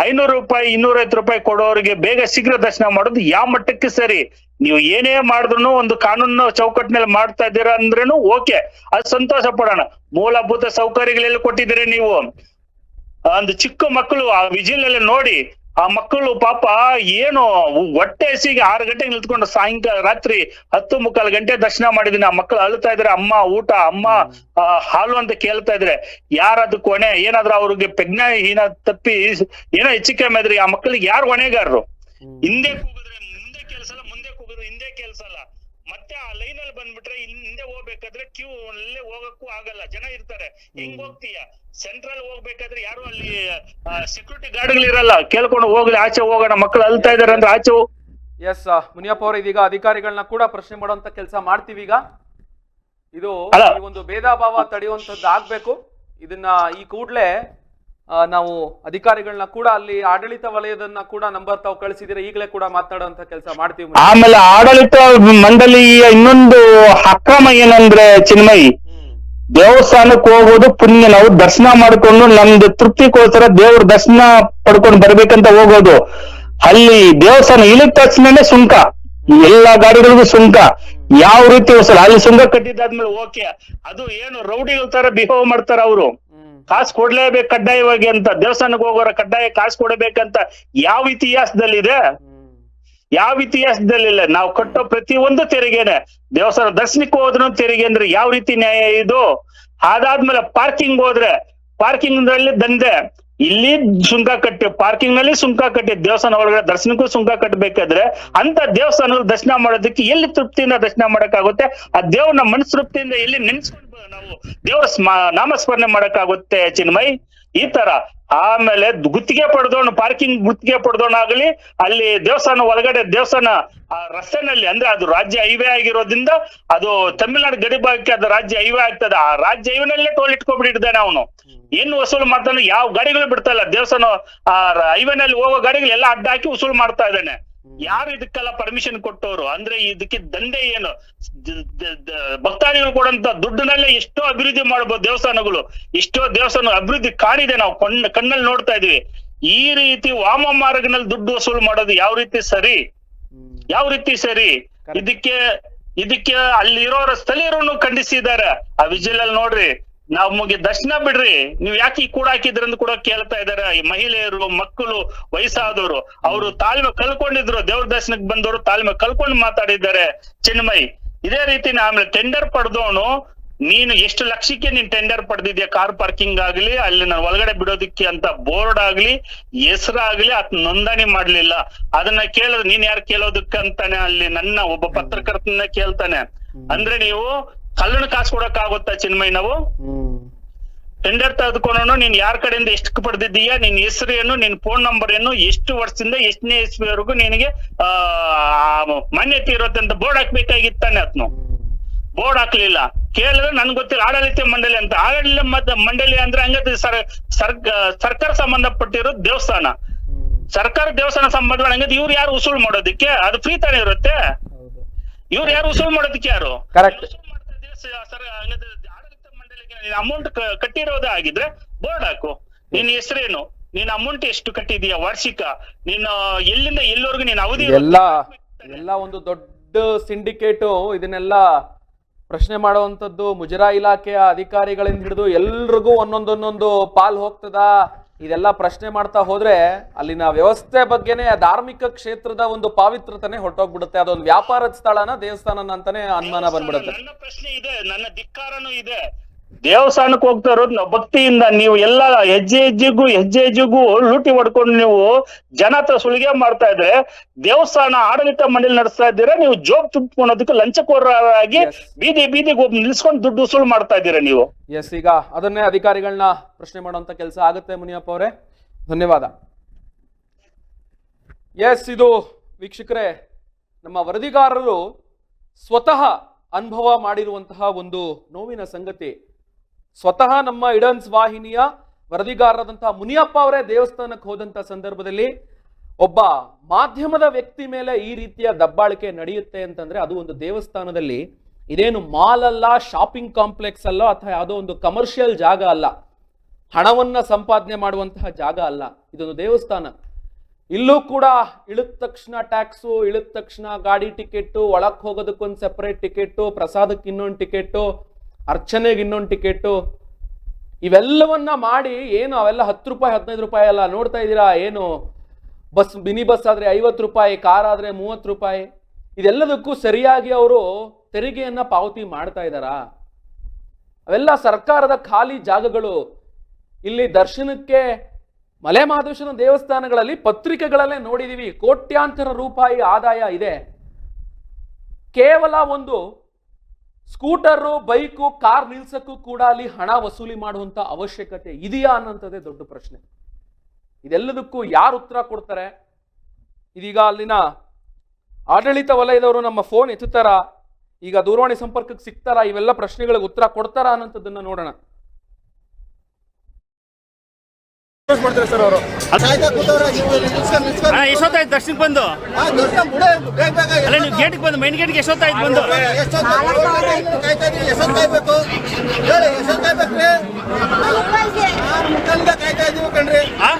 ಐನೂರು ರೂಪಾಯಿ, ಇನ್ನೂರೈವತ್ತು ರೂಪಾಯಿ ಕೊಡೋರಿಗೆ ಬೇಗ ಶೀಘ್ರ ದರ್ಶನ ಮಾಡೋದು ಯಾವ ಮಟ್ಟಕ್ಕೆ ಸರಿ? ನೀವು ಏನೇ ಮಾಡಿದ್ರು ಒಂದು ಕಾನೂನು ಚೌಕಟ್ಟಿನಲ್ಲಿ ಮಾಡ್ತಾ ಇದ್ದೀರಾ ಅಂದ್ರೇನು ಓಕೆ. ಅದು ಸಂತೋಷ ಪಡೋಣ. ಮೂಲಭೂತ ಸೌಕರ್ಯಗಳೆಲ್ಲ ಕೊಟ್ಟಿದ್ದೀರಿ ನೀವು? ಒಂದು ಚಿಕ್ಕ ಮಕ್ಕಳು ಆ ವಿಜಿಲ್ ನೋಡಿ ಆ ಮಕ್ಕಳು ಪಾಪ ಏನು ಹೊಟ್ಟೆ ಹಸಿಗೆ ಆರು ಗಂಟೆ ನಿಲ್ತ್ಕೊಂಡು ಸಾಯಂಕಾಲ ರಾತ್ರಿ ಹತ್ತು ಮುಕ್ಕಾಲು ಗಂಟೆ ದರ್ಶನ ಮಾಡಿದೀನಿ. ಆ ಮಕ್ಕಳು ಅಳ್ತಾ ಇದ್ರೆ. ಅಮ್ಮ, ಊಟ, ಅಮ್ಮ ಹಾಲು ಅಂತ ಕೇಳ್ತಾ ಇದ್ರೆ. ಯಾರದು ಕೊನೆ, ಏನಾದ್ರೂ ಅವ್ರಿಗೆ ಪ್ರಜ್ಞಾ ಹೀನ ತಪ್ಪಿ ಏನೋ ಹೆಚ್ಚು ಕಮ್ಮಿ ಆದ್ರೆ ಆ ಮಕ್ಕಳಿಗೆ ಯಾರು ಹೊಣೆಗಾರರು? ಹಿಂದೆ ಕೂಗಿದ್ರೆ ಮುಂದೆ ಕೆಲ್ಸಲ್ಲ ಮುಂದೆ ಕೂಗಿದ್ರೆ ಹಿಂದೆ ಕೆಲ್ಸಲ್ಲ ಮತ್ತೆ ಆ ಲೈನ್ ಅಲ್ಲಿ ಬಂದ್ಬಿಟ್ರೆ ಹಿಂದೆ ಹೋಗ್ಬೇಕಾದ್ರೆ ಕ್ಯೂ ಅಲ್ಲೇ ಹೋಗಕ್ಕೂ ಆಗಲ್ಲ. ಜನ ಇರ್ತಾರೆ. ಹೆಂಗ್ ಹೋಗ್ತೀಯ? ಸೆಂಟ್ರಲ್ ಹೋಗ್ಬೇಕಾದ್ರೆ ಯಾರು ಅಲ್ಲಿ ಸೆಕ್ಯೂರಿಟಿ ಗಾರ್ಡ್ಗಳಿರಲ್ಲ ಕೇಳ್ಕೊಂಡು ಹೋಗ್ಲಿ ಆಚೆ ಹೋಗೋಣ. ಮಕ್ಕಳು ಅಲ್ತಾ ಇದಾರೆ ಅಂದ್ರೆ ಆಚೆ ಎಸ್ ಮುನಿಯಪ್ಪ ಅವರು ಇದೀಗ ಅಧಿಕಾರಿಗಳನ್ನ ಕೂಡ ಪ್ರಶ್ನೆ ಮಾಡುವಂತ ಕೆಲಸ ಮಾಡ್ತೀವಿ ಈಗ. ಇದು ಒಂದು ಭೇದ ಭಾವ ತಡೆಯುವಂತದ್ದು ಆಗ್ಬೇಕು. ಇದನ್ನ ಈ ಕೂಡ್ಲೆ ನಾವು ಅಧಿಕಾರಿಗಳನ್ನ ಕೂಡ ಅಲ್ಲಿ ಆಡಳಿತ ವಲಯದನ್ನ ಕೂಡ ನಂಬರ್ ತಾವು ಕಳಿಸಿದ್ರೆ ಈಗಲೇ ಕೂಡ ಮಾತನಾಡುವಂತ ಕೆಲಸ ಮಾಡ್ತೀವಿ ಆಮೇಲೆ ಆಡಳಿತ ಮಂಡಳಿಯ ಇನ್ನೊಂದು ಅಕ್ರಮ ಏನಂದ್ರೆ ಚಿನ್ಮಯಿ ದೇವಸ್ಥಾನಕ್ಕೆ ಹೋಗೋದು ಪುಣ್ಯ ನಾವು ದರ್ಶನ ಮಾಡ್ಕೊಂಡು ನಮ್ದು ತೃಪ್ತಿಗೋಸ್ಕರ ದೇವ್ರ ದರ್ಶನ ಪಡ್ಕೊಂಡು ಬರ್ಬೇಕಂತ ಹೋಗೋದು. ಅಲ್ಲಿ ದೇವಸ್ಥಾನ ಇಳಿದ ತಕ್ಷಣನೇ ಸುಂಕ ಎಲ್ಲಾ ಗಾಡಿಗಳಿಗೂ ಸುಂಕ ಯಾವ ರೀತಿ ಅಲ್ಲಿ ಸುಂಕ ಕಟ್ಟಿದ್ದಾದ್ಮೇಲೆ ಓಕೆ ಅದು ಏನು ರೌಡಿಗಳ ತರ ಬಿಹೇವ್ ಮಾಡ್ತಾರ ಅವರು. ಕಾಸು ಕೊಡ್ಲೇಬೇಕು ಕಡ್ಡಾಯವಾಗಿ ಅಂತ ದೇವಸ್ಥಾನಕ್ಕೆ ಹೋಗೋರ ಕಡ್ಡಾಯ ಕಾಸು ಕೊಡಬೇಕಂತ ಯಾವ ಇತಿಹಾಸದಲ್ಲಿದೆ? ಯಾವ ಇತಿಹಾಸದಲ್ಲಿಲ್ಲ. ನಾವು ಕಟ್ಟೋ ಪ್ರತಿ ಒಂದು ತೆರಿಗೆನೆ. ದೇವಸ್ಥಾನ ದರ್ಶನಕ್ಕೆ ಹೋದ್ರು ತೆರಿಗೆ ಅಂದ್ರೆ ಯಾವ ರೀತಿ ನ್ಯಾಯ ಇದು? ಅದಾದ್ಮೇಲೆ ಪಾರ್ಕಿಂಗ್ ಹೋದ್ರೆ ಪಾರ್ಕಿಂಗ್ನಲ್ಲಿ ದಂಧೆ. ಇಲ್ಲಿ ಸುಂಕ ಕಟ್ಟಿ ಪಾರ್ಕಿಂಗ್ನಲ್ಲಿ ಸುಂಕ ಕಟ್ಟಿ, ದೇವಸ್ಥಾನ ಒಳಗಡೆ ದರ್ಶನಕ್ಕೂ ಸುಂಕ ಕಟ್ಟಬೇಕಾದ್ರೆ ಅಂತ ದೇವಸ್ಥಾನ ದರ್ಶನ ಮಾಡೋದಕ್ಕೆ ಎಲ್ಲಿ ತೃಪ್ತಿಯಿಂದ ದರ್ಶನ ಮಾಡಕ್ಕಾಗುತ್ತೆ? ಆ ದೇವ್ರನ್ನ ಮನಸ್ ತೃಪ್ತಿಯಿಂದ ಎಲ್ಲಿ ನೆನ್ಸ್ಕೊಂಡು ನಾವು ದೇವ್ರ ಸ್ಮ ನಾಮಸ್ಮರಣೆ ಮಾಡಕ್ಕಾಗುತ್ತೆ ಚಿನ್ಮಯ್. ಈ ತರ. ಆಮೇಲೆ ಗುತ್ತಿಗೆ ಪಡೆದವನು ಪಾರ್ಕಿಂಗ್ ಗುತ್ತಿಗೆ ಆಗಲಿ, ಅಲ್ಲಿ ದೇವಸ್ಥಾನ ಒಳಗಡೆ ದೇವಸ್ಥಾನ, ಆ ರಸ್ತೆನಲ್ಲಿ, ಅಂದ್ರೆ ಅದು ರಾಜ್ಯ ಹೈವೇ ಆಗಿರೋದ್ರಿಂದ ಅದು ತಮಿಳ್ನಾಡು ಗಡಿ ಭಾಗಕ್ಕೆ ಅದು ರಾಜ್ಯ ಹೈವೇ ಆಗ್ತದೆ. ಆ ರಾಜ್ಯ ಹೈವೇನಲ್ಲೇ ಟೋಲ್ ಇಟ್ಕೊಂಡ್ಬಿಟ್ಟಿದ್ದಾನೆ ಅವನು. ಏನು ವಸೂಲು ಮಾಡ್ತಾನೆ ಯಾವ ಗಾಡಿಗಳು ಬಿಡ್ತಲ್ಲ ದೇವಸ್ಥಾನ, ಆ ಹೈವೇನಲ್ಲಿ ಹೋಗೋ ಗಾಡಿಗಳು ಎಲ್ಲ ಅಡ್ಡ ಹಾಕಿ ವಸೂಲು ಮಾಡ್ತಾ ಇದ್ದಾನೆ. ಯಾರು ಇದಕ್ಕೆಲ್ಲ ಪರ್ಮಿಷನ್ ಕೊಟ್ಟವರು? ಅಂದ್ರೆ ಇದಕ್ಕೆ ದಂಧೆ ಏನು? ಭಕ್ತಾದಿಗಳು ಕೊಡಂತ ದುಡ್ಡಿನಲ್ಲೇ ಎಷ್ಟೋ ಅಭಿವೃದ್ಧಿ ಮಾಡಬಹುದು ದೇವಸ್ಥಾನಗಳು. ಎಷ್ಟೋ ದೇವಸ್ಥಾನ ಅಭಿವೃದ್ಧಿ ಕಾಣಿದೆ ನಾವು ಕಣ್ಣ ಕಣ್ಣಲ್ಲಿ ನೋಡ್ತಾ ಇದೀವಿ ಈ ರೀತಿ ವಾಮ ಮಾರ್ಗನಲ್ಲಿ ದುಡ್ಡು ವಸೂಲು ಮಾಡೋದು ಯಾವ ರೀತಿ ಸರಿ? ಯಾವ ರೀತಿ ಸರಿ? ಇದಕ್ಕೆ ಇದಕ್ಕೆ ಅಲ್ಲಿರೋರ ಸ್ಥಳೀಯರನ್ನು ಖಂಡಿಸಿದ್ದಾರೆ. ಆ ವಿಜಿಲ್ ಅಲ್ಲಿ ನೋಡ್ರಿ. ನಮಗೆ ದರ್ಶನ ಬಿಡ್ರಿ. ನೀವ್ ಯಾಕೆ ಈ ಕೂಡ ಹಾಕಿದ್ರಿ ಅಂತ ಕೂಡ ಕೇಳ್ತಾ ಇದಾರೆ. ಈ ಮಹಿಳೆಯರು ಮಕ್ಕಳು ವಯಸ್ಸಾದವರು ಅವರು ತಾಳ್ಮೆ ಕಲ್ಕೊಂಡಿದ್ರು. ದೇವ್ರ ದರ್ಶನಕ್ಕೆ ಬಂದವರು ತಾಳ್ಮೆ ಕಲ್ಕೊಂಡು ಮಾತಾಡಿದ್ದಾರೆ. ಚಿನ್ಮಯಿ ಇದೇ ರೀತಿ ಆಮೇಲೆ ಟೆಂಡರ್ ಪಡೆದವನು ನೀನು ಎಷ್ಟು ಲಕ್ಷಕ್ಕೆ ನೀನ್ ಟೆಂಡರ್ ಪಡೆದಿದ್ಯಾ? ಕಾರ್ ಪಾರ್ಕಿಂಗ್ ಆಗ್ಲಿ ಅಲ್ಲಿ ನಾನು ಒಳಗಡೆ ಬಿಡೋದಿಕ್ಕೆ ಅಂತ ಬೋರ್ಡ್ ಆಗ್ಲಿ ಹೆಸರಾಗ್ಲಿ ಅದ್ ನೋಂದಣಿ ಮಾಡ್ಲಿಲ್ಲ. ಅದನ್ನ ಕೇಳಿದ್ರೆ ನೀನ್ ಯಾರು ಕೇಳೋದಕ್ಕಂತಾನೆ ಅಲ್ಲಿ ನನ್ನ ಒಬ್ಬ ಪತ್ರಕರ್ತನ ಕೇಳ್ತಾನೆ. ಅಂದ್ರೆ ನೀವು ಕಳ್ಳನ ಕಾಸು ಕೊಡಕ್ ಆಗುತ್ತಾ ಚಿನ್ಮಯ್ ನಾವು? ಟೆಂಡರ್ ತೆಗೆದುಕೊಂಡು ನೀನ್ ಯಾರ ಕಡೆಯಿಂದ ಎಷ್ಟು ಪಡೆದಿದ್ದೀಯಾ? ನಿನ್ ಹೆಸರು ಏನು ನಿನ್ ಫೋನ್ ನಂಬರ್ ಏನು, ಎಷ್ಟು ವರ್ಷದಿಂದ ಎಷ್ಟನೇ ಇಸ್ವಿವರೆಗೂ ನಿನಗೆ, ಆ, ಮಾನ್ಯತೆ ಇರುತ್ತೆ ಅಂತ ಬೋರ್ಡ್ ಹಾಕ್ಬೇಕಾಗಿತ್ತಾನೆ ಅತ್ನು ಬೋರ್ಡ್ ಹಾಕ್ಲಿಲ್ಲ. ಕೇಳಿದ್ರೆ ನನ್ಗೆ ಗೊತ್ತಿಲ್ಲ, ಆಡಳಿತ ಮಂಡಳಿ ಅಂತ. ಆಡಳಿತ ಮಂಡಳಿ ಅಂದ್ರೆ ಹಂಗ ಸರ್ ಸರ್ಕ ಸರ್ಕಾರ ಸಂಬಂಧಪಟ್ಟಿರೋ ದೇವಸ್ಥಾನ. ಸರ್ಕಾರ ದೇವಸ್ಥಾನ ಸಂಬಂಧ ಹಂಗ ಇವ್ರು ಯಾರು ಉಸುಳು ಮಾಡೋದಿಕ್ಕೆ? ಅದು ಫ್ರೀ ತಾನೇ ಇರುತ್ತೆ? ಇವ್ರು ಯಾರು ಉಸುಳು ಮಾಡೋದಕ್ಕೆ ಯಾರು. ಸರ್ ಹಂಗಂದ್ರೆ ಆಡಳಿತ ಮಂಡಳಿಗೆ ಅಮೌಂಟ್ ಕಟ್ಟಿರೋದೇ ಆಗಿದ್ರೆ ಬೋರ್ಡ್ ಹಾಕು. ನಿನ್ ಹೆಸರೇನು? ನೀನ್ ಅಮೌಂಟ್ ಎಷ್ಟು ಕಟ್ಟಿದೀಯ ವಾರ್ಷಿಕ? ನಿನ್ನ, ಎಲ್ಲಿಂದ ಎಲ್ಲವರೆಗೂ ನೀನ್ ಅವಧಿ ಎಲ್ಲ ಎಲ್ಲ ಒಂದು ದೊಡ್ಡ ಸಿಂಡಿಕೇಟ್ ಇದನ್ನೆಲ್ಲ ಪ್ರಶ್ನೆ ಮಾಡುವಂತದ್ದು ಮುಜರಾ ಇಲಾಖೆಯ ಅಧಿಕಾರಿಗಳಿಂದ ಹಿಡಿದು ಎಲ್ರಿಗೂ ಒಂದೊಂದೊಂದೊಂದು ಪಾಲ್ ಹೋಗ್ತದ? ಇದೆಲ್ಲ ಪ್ರಶ್ನೆ ಮಾಡ್ತಾ ಹೋದ್ರೆ ಅಲ್ಲಿನ ವ್ಯವಸ್ಥೆ ಬಗ್ಗೆನೇ ಧಾರ್ಮಿಕ ಕ್ಷೇತ್ರದ ಒಂದು ಪಾವಿತ್ರತನೆ ಹೊರಟೋಗ್ಬಿಡುತ್ತೆ. ಅದೊಂದು ವ್ಯಾಪಾರದ ಸ್ಥಳನ ದೇವಸ್ಥಾನ ಅಂತಾನೆ ಅನುಮಾನ ಬಂದ್ಬಿಡುತ್ತೆ. ನನ್ನ ಪ್ರಶ್ನೆ ಇದೆ. ನನ್ನ ಧಿಕ್ಕಾರನೂ ಇದೆ. ದೇವಸ್ಥಾನಕ್ಕೆ ಹೋಗ್ತಾ ಇರೋದು ನಾವು ಭಕ್ತಿಯಿಂದ ನೀವು ಎಲ್ಲ ಹೆಜ್ಜೆ ಹೆಜ್ಜೆಗೂ ಹೆಜ್ಜೆ ಹೆಜ್ಜೆಗೂ ಲೂಟಿ ಹೊಡ್ಕೊಂಡು ನೀವು ಜನ ಹತ್ರ ಸುಲಿಗೆ ಮಾಡ್ತಾ ಇದ್ರೆ ದೇವಸ್ಥಾನ ಆಡಳಿತ ಮಂಡಳಿ ನಡೆಸ್ತಾ ಇದ್ದೀರಾ? ನೀವು ಜೋಬ್ ತುಂಬಿಕೊಳ್ಳೋದಕ್ಕೆ ಲಂಚಕೋರರಾಗಿ ಬೀದಿ ಬೀದಿಗೆ ಒಬ್ಬ ನಿಲ್ಸ್ಕೊಂಡು ದುಡ್ಡು ವಸೂಲು ಮಾಡ್ತಾ ಇದ್ದೀರಾ ನೀವು? ಎಸ್ ಈಗ ಅದನ್ನೇ ಅಧಿಕಾರಿಗಳನ್ನ ಪ್ರಶ್ನೆ ಮಾಡುವಂತ ಕೆಲಸ ಆಗುತ್ತೆ ಮುನಿಯಪ್ಪ ಅವರೇ. ಧನ್ಯವಾದ. ಎಸ್ ಇದು ವೀಕ್ಷಕರೇ ನಮ್ಮ ವರದಿಗಾರರು ಸ್ವತಃ ಅನುಭವ ಮಾಡಿರುವಂತಹ ಒಂದು ನೋವಿನ ಸಂಗತಿ. ಸ್ವತಃ ನಮ್ಮ ಇಡನ್ಸ್ ವಾಹಿನಿಯ ವರದಿಗಾರರಾದಂತಹ ಮುನಿಯಪ್ಪ ಅವರೇ ದೇವಸ್ಥಾನಕ್ಕೆ ಹೋದಂತ ಸಂದರ್ಭದಲ್ಲಿ ಒಬ್ಬ ಮಾಧ್ಯಮದ ವ್ಯಕ್ತಿ ಮೇಲೆ ಈ ರೀತಿಯ ದಬ್ಬಾಳಿಕೆ ನಡೆಯುತ್ತೆ ಅಂತಂದ್ರೆ ಅದು ಒಂದು ದೇವಸ್ಥಾನದಲ್ಲಿ ಇದೇನು ಮಾಲ್ ಅಲ್ಲ, ಶಾಪಿಂಗ್ ಕಾಂಪ್ಲೆಕ್ಸ್ ಅಲ್ಲ, ಅಥವಾ ಯಾವುದೋ ಒಂದು ಕಮರ್ಷಿಯಲ್ ಜಾಗ ಅಲ್ಲ, ಹಣವನ್ನ ಸಂಪಾದನೆ ಮಾಡುವಂತಹ ಜಾಗ ಅಲ್ಲ, ಇದೊಂದು ದೇವಸ್ಥಾನ. ಇಲ್ಲೂ ಕೂಡ ಇಳಿದ ತಕ್ಷಣ ಟ್ಯಾಕ್ಸು, ಇಳಿದ ತಕ್ಷಣ ಗಾಡಿ ಟಿಕೆಟ್ಟು ಒಳಕ್ ಹೋಗೋದಕ್ಕೊಂದು ಸೆಪರೇಟ್ ಟಿಕೆಟ್ಟು, ಪ್ರಸಾದಕ್ಕೆ ಇನ್ನೊಂದು ಟಿಕೆಟ್ಟು ಅರ್ಚನೆಗೆ ಇನ್ನೊಂದು ಟಿಕೆಟು ಇವೆಲ್ಲವನ್ನ ಮಾಡಿ ಏನು ಅವೆಲ್ಲ ಹತ್ತು ರೂಪಾಯಿ, ಹದಿನೈದು ರೂಪಾಯಿ ಅಲ್ಲ ನೋಡ್ತಾ ಇದ್ದೀರಾ? ಏನು ಬಸ್, ಮಿನಿ ಬಸ್ ಆದರೆ ಐವತ್ತು ರೂಪಾಯಿ, ಕಾರ್ ಆದರೆ ಮೂವತ್ತು ರೂಪಾಯಿ. ಇದೆಲ್ಲದಕ್ಕೂ ಸರಿಯಾಗಿ ಅವರು ತೆರಿಗೆಯನ್ನು ಪಾವತಿ ಮಾಡ್ತಾ ಇದ್ದಾರಾ? ಅವೆಲ್ಲ ಸರ್ಕಾರದ ಖಾಲಿ ಜಾಗಗಳು. ಇಲ್ಲಿ ದರ್ಶನಕ್ಕೆ ಮಲೆ ಮಾದೇಶ್ವರ ದೇವಸ್ಥಾನಗಳಲ್ಲಿ ಪತ್ರಿಕೆಗಳಲ್ಲೇ ನೋಡಿದ್ದೀವಿ ಕೋಟ್ಯಾಂತರ ರೂಪಾಯಿ ಆದಾಯ ಇದೆ. ಕೇವಲ ಒಂದು ಸ್ಕೂಟರು, ಬೈಕು, ಕಾರ್ ನಿಲ್ಸಕ್ಕೂ ಕೂಡ ಅಲ್ಲಿ ಹಣ ವಸೂಲಿ ಮಾಡುವಂತ ಅವಶ್ಯಕತೆ ಇದೆಯಾ ಅನ್ನೋಂಥದ್ದೇ ದೊಡ್ಡ ಪ್ರಶ್ನೆ. ಇದೆಲ್ಲದಕ್ಕೂ ಯಾರು ಉತ್ತರ ಕೊಡ್ತಾರೆ? ಇದೀಗ ಅಲ್ಲಿನ ಆಡಳಿತ ವಲಯದವರು ನಮ್ಮ ಫೋನ್ ಎತ್ತುತ್ತಾರಾ? ಈಗ ದೂರವಾಣಿ ಸಂಪರ್ಕಕ್ಕೆ ಸಿಗ್ತಾರಾ? ಇವೆಲ್ಲ ಪ್ರಶ್ನೆಗಳಿಗೆ ಉತ್ತರ ಕೊಡ್ತಾರ ಅನ್ನೋಂಥದ್ದನ್ನು ನೋಡೋಣ. ಎಷ್ಟೊತ್ತಾಯ್ತು ದರ್ಶನಕ್ಕೆ ಬಂದು? ಅಲ್ಲ ನೀವು ಗೇಟ್ಗೆ ಬಂದು ಮೈನ್ ಗೇಟ್ಗೆ ಎಷ್ಟೊತ್ತಾಯ್ತು ಬಂದು? ಆ?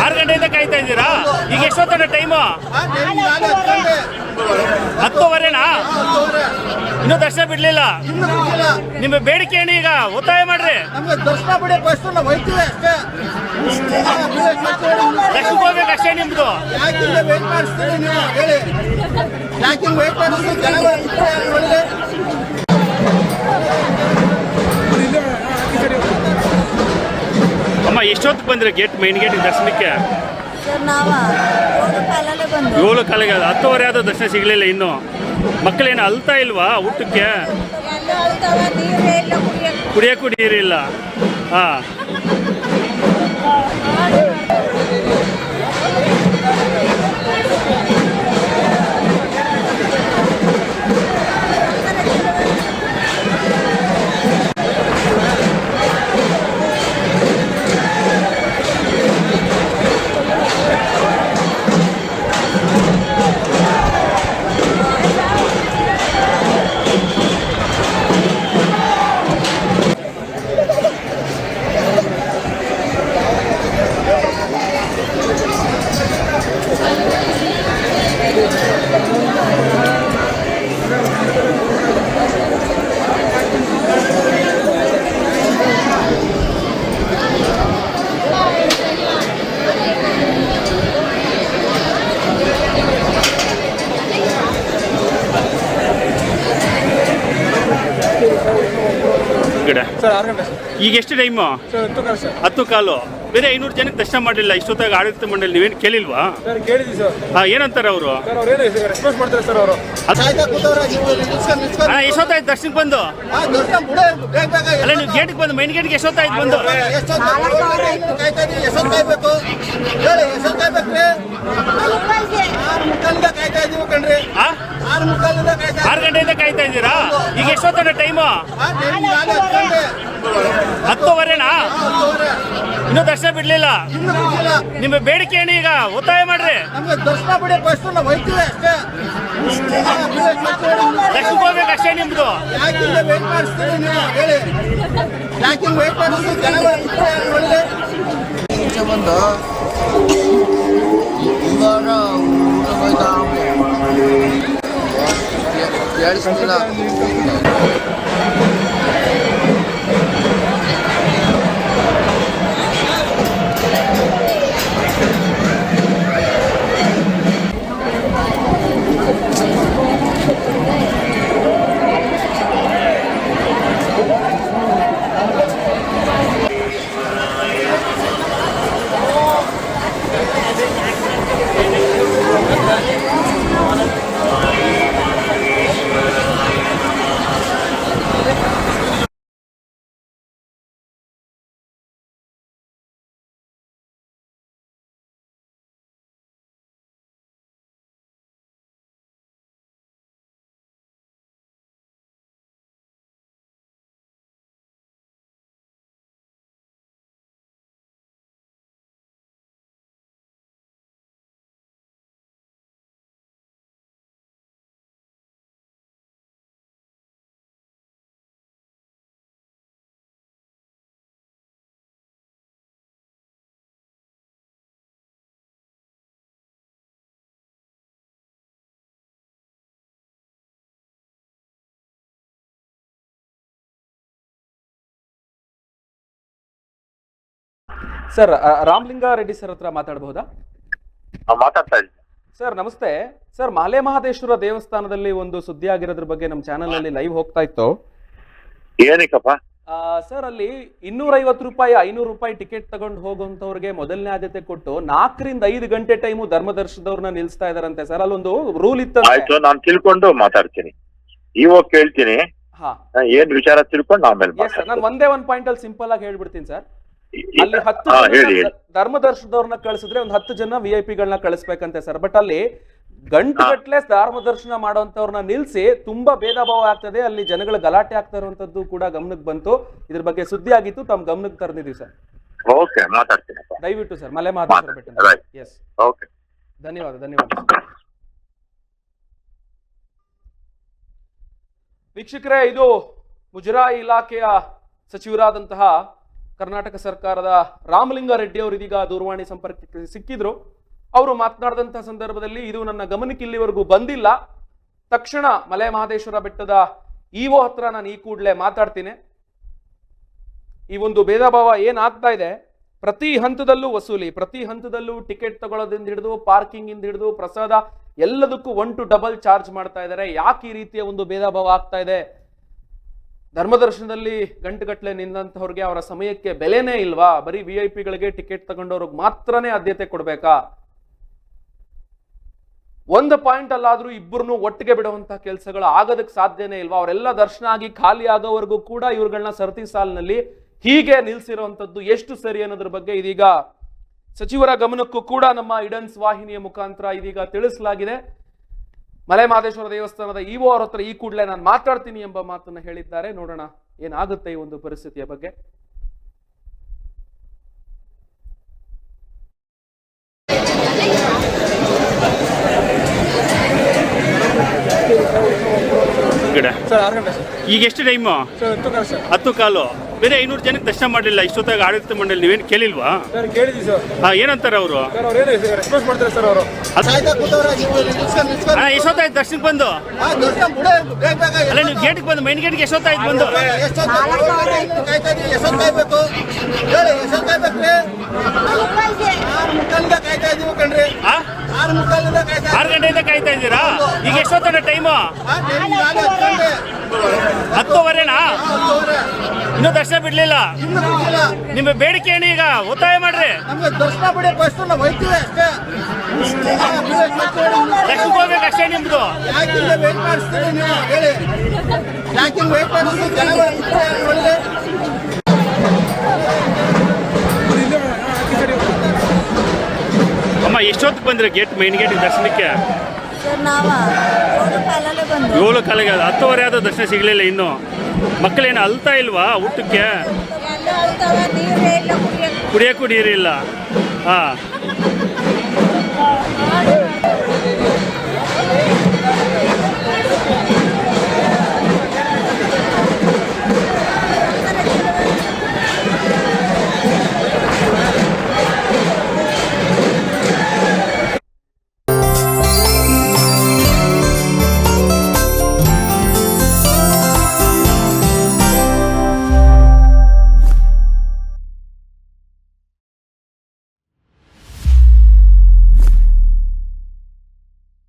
ಆರು ಗಂಟೆಯಿಂದ ಕಾಯ್ತಾ ಇದ್ದೀರಾ? ಈಗ ಎಷ್ಟೊತ್ತ ಟೈಮು ಹತ್ತುವರೆನಾ? ಇನ್ನೂ ದರ್ಶನ ಬಿಡ್ಲಿಲ್ಲ? ನಿಮ್ಮ ಬೇಡಿಕೆ ಏನು ಈಗ? ಒತ್ತಾಯ ಮಾಡ್ರಿ. ನಮ್ಗೆ ದರ್ಶನ ಬಿಡಿ ನಿಮ್ದು? ಯಾಕಿಂದ ವೇಟ್ ಮಾಡಿಸ್ತೀರಿ ನೀವು? ಹೇಳಿ. ಯಾಕಿಂದ ವೇಟ್ ಮಾಡಿಸ್ತೀರಿ? ಅಮ್ಮ ಎಷ್ಟೊತ್ತು ಬಂದ್ರಿ ಗೇಟ್ ಮೈನ್ ಗೇಟ್ ದರ್ಶನಕ್ಕೆ? ಸರ್ ನಾವ ಏಳು ಕಾಲಿಗೆ ಹತ್ತುವರೆ ಆದ ದರ್ಶನ ಸಿಗ್ಲಿಲ್ಲ ಇನ್ನು. ಮಕ್ಕಳೇನು ಅಲ್ತಾ ಇಲ್ವಾ ಊಟಕ್ಕೆ? ಎಲ್ಲ ಅಳ್ತಾವ ನೀರೇ ಇಲ್ಲ ಕುಡಿಯಕ್ಕೆ. ಕುಡಿಯಕ್ಕೂ ನೀರಿಲ್ಲ. ಹಾ. ಈಗ ಎಷ್ಟು ಟೈಮು? ಹತ್ತು ಕಾಲು. ಬೇರೆ ಐನೂರು ಜನಕ್ಕೆ ದರ್ಶನ ಮಾಡಲಿಲ್ಲ ಇಷ್ಟೊತ್ತಾಗ ಆಡಳಿತ ಮಂಡಳಿ ನೀವೇನು ಕೇಳಿಲ್ವಾ? ಹಾಂ ಏನಂತಾರೆ ಅವರು? ಎಷ್ಟೊತ್ತಾಯ್ತು ದರ್ಶನಕ್ಕೆ ಬಂದು? ಆ ದರ್ಶನ ಬಿಡಿ ಬೇಗ ಬೇಗ ಅಲ್ಲ ನೀವು ಗೇಟ್ಗೆ ಬಂದು ಮೈನ್ ಗೇಟ್ಗೆ ಎಷ್ಟೊತ್ತಾಯ್ತು ಬಂದು? ಆರು ಗಂಟೆಯಿಂದ ಕಾಯ್ತಾ ಇದ್ದೀರಾ? ಈಗ ಎಷ್ಟೊತ್ತ ಟೈಮು ಹತ್ತುವರೆನಾ? ಹತ್ತುವರೆ ಇನ್ನೂ ದರ್ಶನ ಬಿಡ್ಲಿಲ್ಲ. ನಿಮ್ಮ ಬೇಡಿಕೆ ಏನು ಈಗ ಒತ್ತಾಯ ಮಾಡ್ರಿ. ನಮಗೆ ದರ್ಶನ ಬಿಡಿ ಫಸ್ಟ್ ನಾವು ಹೋಯ್ತೀವಿ ಅಷ್ಟೇ. ದರ್ಶನಕ್ಕೆ ಹೋಗ್ಬೇಕು ಅಷ್ಟೇ ನಿಮ್ದು. ಯಾಕಿಂದ ವೇಟ್ ಮಾಡಿಸ್ತೀರಿ ನೀವು? ಹೇಳಿ. ಯಾಕಿಂದ ವೇಟ್ ಮಾಡಿಸ್ತೀರಿ? ಜನಗಳು ಇರ್ತಾರೆ ಒಳಗೆ ಈಚೆ ಬಂದು ಇವಾಗ ಊಟ ಹೋಯ್ತಾ ಕೇಳಿಸ್ತಿಲ್ಲ ಸರ್ ರಾಮಲಿಂಗಾರೆಡ್ಡಿ ರಾಮಲಿಂಗ ರೆಡ್ಡಿ ಸರ್ ಹತ್ರ ಮಾತಾಡಬಹುದಾ? ಮಾತಾಡ್ತಾ ಇದ್ದೀನಿ. ಸರ್ ನಮಸ್ತೆ. ಸರ್ ಮಾಲೆ ಮಹದೇಶ್ವರ ದೇವಸ್ಥಾನದಲ್ಲಿ ಒಂದು ಸುದ್ದಿ ಆಗಿರೋದ್ರ ಬಗ್ಗೆ ನಮ್ಮ ಚಾನಲ್ ಅಲ್ಲಿ ಲೈವ್ ಹೋಗ್ತಾ ಇತ್ತು. ಏನಕ್ಕಪ್ಪ? ಸರ್ ಅಲ್ಲಿ ಇನ್ನೂರ ಐವತ್ತು ರೂಪಾಯಿ ಐನೂರು ರೂಪಾಯಿ ಟಿಕೆಟ್ ತಗೊಂಡು ಹೋಗುವಂತವ್ರಿಗೆ ಮೊದಲನೇ ಆದ್ಯತೆ ಕೊಟ್ಟು ನಾಲ್ಕರಿಂದ ಐದು ಗಂಟೆ ಟೈಮು ಧರ್ಮದರ್ಶದವ್ರನ್ನ ನಿಲ್ಲಿಸ್ತಾ ಇದಾರಂತೆ. ಸರ್ ಅಲ್ಲೊಂದು ರೂಲ್ ಇತ್ತು ಆಯ್ತು ನಾನು ತಿಳ್ಕೊಂಡು ಮಾತಾಡ್ತೀನಿ. ಇವಾಗ ಕೇಳ್ತೀನಿ. ಹಾ. ಏನ್ ವಿಚಾರ ತಿಳ್ಕೊಂಡು ಆಮೇಲೆ ನಾನು ಒಂದೇ ಒಂದ್ ಪಾಯಿಂಟ್ ಅಲ್ಲಿ ಸಿಂಪಲ್ ಆಗಿ ಹೇಳ್ಬಿಡ್ತೀನಿ ಸರ್ ಅಲ್ಲಿ ಹತ್ತು ಧರ್ಮದರ್ಶನದವ್ರನ್ನ ಕಳಿಸಿದ್ರೆ ಒಂದು ಹತ್ತು ಜನ ವಿ ಐ ಪಿಗಳನ್ನ ಕಳಿಸ್ಬೇಕಂತೆ ಸರ್. ಬಟ್ ಅಲ್ಲಿ ಗಂಟು ಗಟ್ಲೆ ಧರ್ಮದರ್ಶನ ಮಾಡುವಂತವ್ರನ್ನ ನಿಲ್ಸಿ ತುಂಬಾ ಭೇದ ಭಾವ ಆಗ್ತದೆ. ಅಲ್ಲಿ ಜನಗಳ ಗಲಾಟೆ ಆಗ್ತಾ ಇರುವಂತದ್ದು ಕೂಡ ಗಮನಕ್ಕೆ ಬಂತು. ಇದ್ರ ಬಗ್ಗೆ ಸುದ್ದಿ ಆಗಿತ್ತು. ತಮ್ಮ ಗಮನಕ್ಕೆ ತರ್ನಿದ್ವಿ ಸರ್. ಓಕೆ ಮಾತಾಡ್ತೀನಿ ದಯವಿಟ್ಟು ಸರ್. ಮಲೆ ಮಾತಾಡ್ತಾರೆ. ಎಸ್ ಓಕೆ ಧನ್ಯವಾದ ಧನ್ಯವಾದ. ವೀಕ್ಷಕರೇ ಇದು ಮುಜರಾಯಿ ಇಲಾಖೆಯ ಸಚಿವರಾದಂತಹ ಕರ್ನಾಟಕ ಸರ್ಕಾರದ ರಾಮಲಿಂಗಾರೆಡ್ಡಿ ಅವರು ಇದೀಗ ದೂರವಾಣಿ ಸಂಪರ್ಕಕ್ಕೆ ಸಿಕ್ಕಿದ್ರು. ಅವರು ಮಾತನಾಡಿದಂತಹ ಸಂದರ್ಭದಲ್ಲಿ ಇದು ನನ್ನ ಗಮನಕ್ಕೆ ಇಲ್ಲಿವರೆಗೂ ಬಂದಿಲ್ಲ. ತಕ್ಷಣ ಮಲೆ ಮಹದೇಶ್ವರ ಬೆಟ್ಟದ ಇಒ ಹತ್ರ ನಾನು ಈ ಕೂಡಲೇ ಮಾತಾಡ್ತೀನಿ. ಈ ಒಂದು ಭೇದ ಭಾವ ಏನಾಗ್ತಾ ಇದೆ? ಪ್ರತಿ ಹಂತದಲ್ಲೂ ವಸೂಲಿ, ಪ್ರತಿ ಹಂತದಲ್ಲೂ ಟಿಕೆಟ್ ತಗೊಳ್ಳೋದಿಂದ ಹಿಡಿದು ಪಾರ್ಕಿಂಗ್ ಇಂದ ಹಿಡಿದು, ಪ್ರಸಾದ ಎಲ್ಲದಕ್ಕೂ ಒನ್ ಟು ಡಬಲ್ ಚಾರ್ಜ್ ಮಾಡ್ತಾ ಇದ್ದಾರೆ. ಯಾಕೆ ಈ ರೀತಿಯ ಒಂದು ಭೇದ ಭಾವ ಆಗ್ತಾ ಇದೆ? ಧರ್ಮದರ್ಶನದಲ್ಲಿ ಗಂಟುಗಟ್ಟಲೆ ನಿಂತಂಥವ್ರಿಗೆ ಅವರ ಸಮಯಕ್ಕೆ ಬೆಲೆನೇ ಇಲ್ವಾ? ಬರೀ ವಿ ಐ ಪಿಗಳಿಗೆ ಟಿಕೆಟ್ ತಗೊಂಡವ್ರಿಗೆ ಮಾತ್ರನೇ ಆದ್ಯತೆ ಕೊಡ್ಬೇಕಾ? ಒಂದು ಪಾಯಿಂಟ್ ಅಲ್ಲಾದ್ರೂ ಇಬ್ಬರನ್ನು ಒಟ್ಟಿಗೆ ಬಿಡುವಂತಹ ಕೆಲಸಗಳು ಆಗೋದಕ್ಕೆ ಸಾಧ್ಯನೇ ಇಲ್ವಾ? ಅವರೆಲ್ಲ ದರ್ಶನ ಆಗಿ ಖಾಲಿ ಆಗೋವರೆಗೂ ಕೂಡ ಇವ್ರುಗಳನ್ನ ಸರತಿ ಸಾಲಿನಲ್ಲಿ ಹೀಗೆ ನಿಲ್ಸಿರುವಂತದ್ದು ಎಷ್ಟು ಸರಿ ಅನ್ನೋದ್ರ ಬಗ್ಗೆ ಇದೀಗ ಸಚಿವರ ಗಮನಕ್ಕೂ ಕೂಡ ನಮ್ಮ ಇಡನ್ಸ್ ವಾಹಿನಿಯ ಮುಖಾಂತರ ಇದೀಗ ತಿಳಿಸಲಾಗಿದೆ. ಮಲೆ ಮಹದೇಶ್ವರ ದೇವಸ್ಥಾನದ ಇಒ ಅವ್ರ ಹತ್ರ ಈ ಕೂಡಲೇ ನಾನು ಮಾತಾಡ್ತೀನಿ ಎಂಬ ಮಾತನ್ನ ಹೇಳಿದ್ದಾರೆ. ನೋಡೋಣ ಏನಾಗುತ್ತೆ ಈ ಒಂದು ಪರಿಸ್ಥಿತಿಯ ಬಗ್ಗೆ. ಈಗ ಎಷ್ಟು ಟೈಮು? ಸರ್ ಹತ್ತು ಕಾಲ. ಸರ್ ಹತ್ತು ಕಾಲು. ಬೇರೆ ಐನೂರು ಜನಕ್ಕೆ ದರ್ಶನ ಮಾಡಲಿಲ್ಲ ಇಷ್ಟೊತ್ತಾಗ ಆಡಳಿತ ಮಂಡಳಿ ನೀವೇನು ಕೇಳಿಲ್ವಾ? ಕೇಳಿದ್ವಿ ಸರ್. ಹಾ ಏನಂತಾರೆ ಅವರು? ಸರ್ ರೆಸ್ಪಾನ್ಸ್ ಮಾಡ್ತಾರೆ ಸರ್ ಎಷ್ಟೊತ್ತಾಯ್ತು ದರ್ಶನಕ್ಕೆ ಬಂದು? ಹಾ, ಅಲ್ಲ ನೀವು ಗೇಟ್ಗೆ ಬಂದು ಮೈನ್ ಗೇಟ್ಗೆ ಎಷ್ಟೊತ್ತಾಯ್ತು ಬಂದು? ಎಷ್ಟೊತ್ತು ಎಷ್ಟೊತ್ತು ಎಷ್ಟೊತ್ತು ಆರು ಗಂಟೆಯಿಂದ ಕಾಯ್ತಾ ಇದ್ದೀರಾ? ಈಗ ಎಷ್ಟೊತ್ತಡ ಟೈಮು ಹಾ. ಹತ್ತುವರೆನಾ? ಹತ್ತುವರೆ. ಇನ್ನೂ ದರ್ಶನ ಬಿಡ್ಲಿಲ್ಲ. ಇನ್ನು ನಿಮ್ಮ ಬೇಡಿಕೆ ಏನು ಈಗ? ಒತ್ತಾಯ ಮಾಡ್ರಿ. ನಮ್ಗೆ ದರ್ಶನ ಬಿಡಿ ಫಸ್ಟ್ ನಾವು ಹೋಯ್ತೀವಿ ಅಷ್ಟೇ. ದರ್ಶನಕ್ಕೆ ಹೋಗ್ಬೇಕು ಅಷ್ಟೇ ನಿಮ್ದು? ಯಾಕಿಂದ ವೇಟ್ ಮಾಡಿಸ್ತೀರಿ ನೀವು? ಹೇಳಿ. ಯಾಕಿಂದ ವೇಟ್ ಮಾಡಿಸ್ತೀರಿ? ಜನಗಳು ಕೂತ್ಕೊಳ್ಳಿ, ನೋಡಿದ್ರೆ ಅಮ್ಮ ಎಷ್ಟೊತ್ತು ಬಂದ್ರೆ ಗೇಟ್ ಮೈನ್ ಗೇಟ್ ದರ್ಶನಕ್ಕೆ? ಸರ್ ನಾವ ಏಳು ಕಾಲಿಗೆ ಹತ್ತುವರೆ ಆದ ದರ್ಶನ ಸಿಗ್ಲಿಲ್ಲ ಇನ್ನು. ಮಕ್ಕಳೇನು ಅಲ್ತಾ ಇಲ್ವಾ ಊಟಕ್ಕೆ? ಕುಡಿಯೋಕ್ಕೂ ನೀರಿಲ್ಲ. ಹಾಂ.